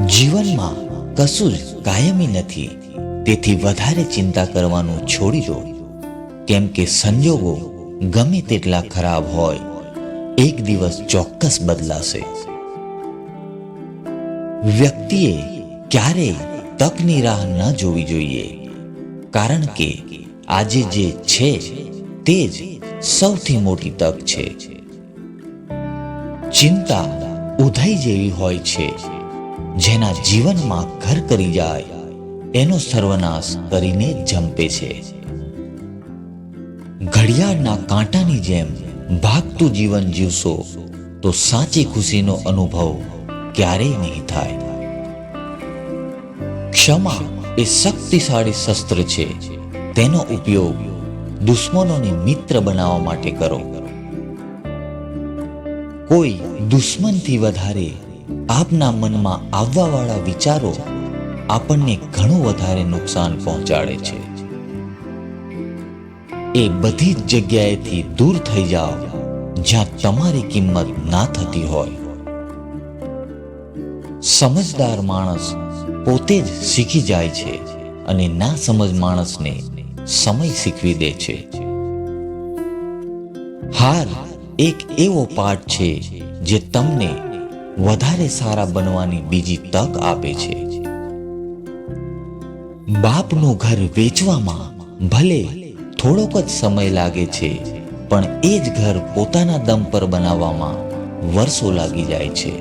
જીવનમાં કશું જ કાયમી નથી. તેથી વધારે ચિંતા કરવાનું છોડી દો. કેમ કે સંજોગો ગમે તેટલા ખરાબ હોય, એક દિવસ ચોક્કસ બદલાશે. વ્યક્તિએ ક્યારેય તકની રાહ ન જોવી જોઈએ. કારણ કે આજે જે છે, તે જ સૌથી મોટી તક છે. ચિંતા ઉધઈ જેવી હોય છે. જેના જીવનમાં ઘર કરી જાય, એનો સર્વનાશ કરીને જંપે છે. ઘડિયાળના કાંટાની જેમ ભાગતું જીવન જીવશો, તો સાચી ખુશીનો અનુભવ ક્યારેય નહીં થાય. ક્ષમા એ શક્તિશાળી શસ્ત્ર છે. તેનો ઉપયોગ દુશ્મનોને મિત્ર બનાવવા માટે કરો. કોઈ દુશ્મનથી વધારે આપના મનમાં આવવાવાળા વિચારો આપણને ઘણું વધારે નુકસાન પહોંચાડે છે. એ બધી જ જગ્યાએથી દૂર થઈ જાઓ, જ્યાં તમારી કિંમત ના થતી હોય. સમજદાર માણસ પોતે જ શીખી જાય છે અને ના સમજ માણસને સમય શીખવી દે છે. હાર એક એવો પાઠ છે જે તમને વધારે સારા બનવાની બીજી તક આપે છે. બાપનું ઘર વેચવામાં ભલે થોડોક જ સમય લાગે છે, પણ એ જ ઘર પોતાના દમ પર બનાવવામાં વર્ષો લાગી જાય છે.